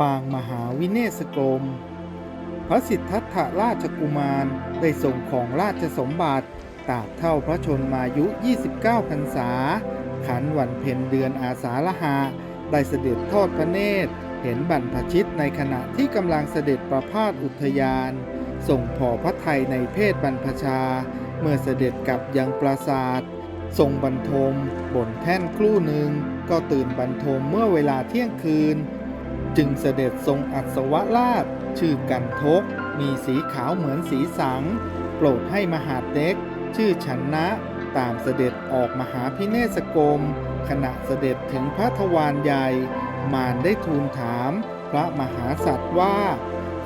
ปางมหาวิเนศกรม พระสิทธัตถราชกุมารได้ส่งของราชสมบัติตราบเท่าพระชนมายุ 29 พรรษา ขันวันเพ็ญเดือนอาสาฬหะได้เสด็จทอดพระเนตร เห็นบรรพชิตในขณะที่กำลังเสด็จประพาสอุทยาน ส่งพอพระไทยในเพศบรรพชา เมื่อเสด็จกลับยังปราสาททรงบรรทมบนแท่นครู่หนึ่ง ก็ตื่นบรรทมเมื่อเวลาเที่ยงคืน จึงเสด็จทรงอัศวราช ชื่อกันทก มีสีขาวเหมือนสีสัง โปรดให้มหาเล็ก ชื่อชนนะ ตามเสด็จออกมหาพิเนศกรม ขณะเสด็จถึงพระทวารใหญ่ มารได้ทูลถาม พระมหาสัตว์ว่า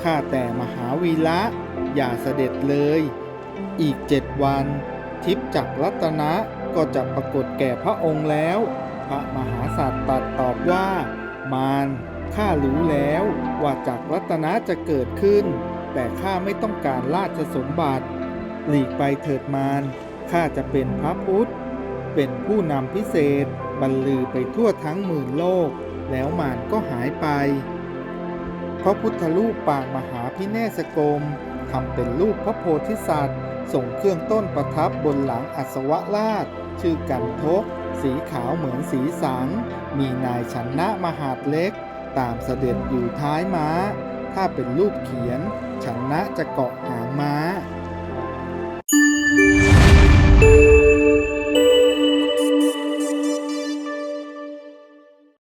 ข้าแต่มหาวีระ อย่าเสด็จเลย อีกเจ็ดวัน ทิพย์จักรัตนะก็จะปรากฏแก่พระองค์แล้ว พระมหาสัตว์ตรัสตอบว่ามาร ข้ารู้แล้วว่าจักรัตนะจะเกิดขึ้น แต่ข้าไม่ต้องการราชสมบัติ หลีกไปเถิดมารข้าจะเป็นพระพุทธ เป็นผู้นำพิเศษบรรลือไปทั่วทั้งหมื่นโลก แล้วมารก็หายไป พระพุทธรูปปางมหาพิเนศกรมทำเป็นรูปพระโพธิสัตว์ ส่งเครื่องต้นประทับบนหลังอัศวราช ชื่อกันทก สีขาวเหมือนสีสัง มีนายชนนะมหาดเล็ก ตามเสด็จอยู่ท้ายม้า ถ้าเป็นรูปเขียนชันนะจะเกาะหางม้า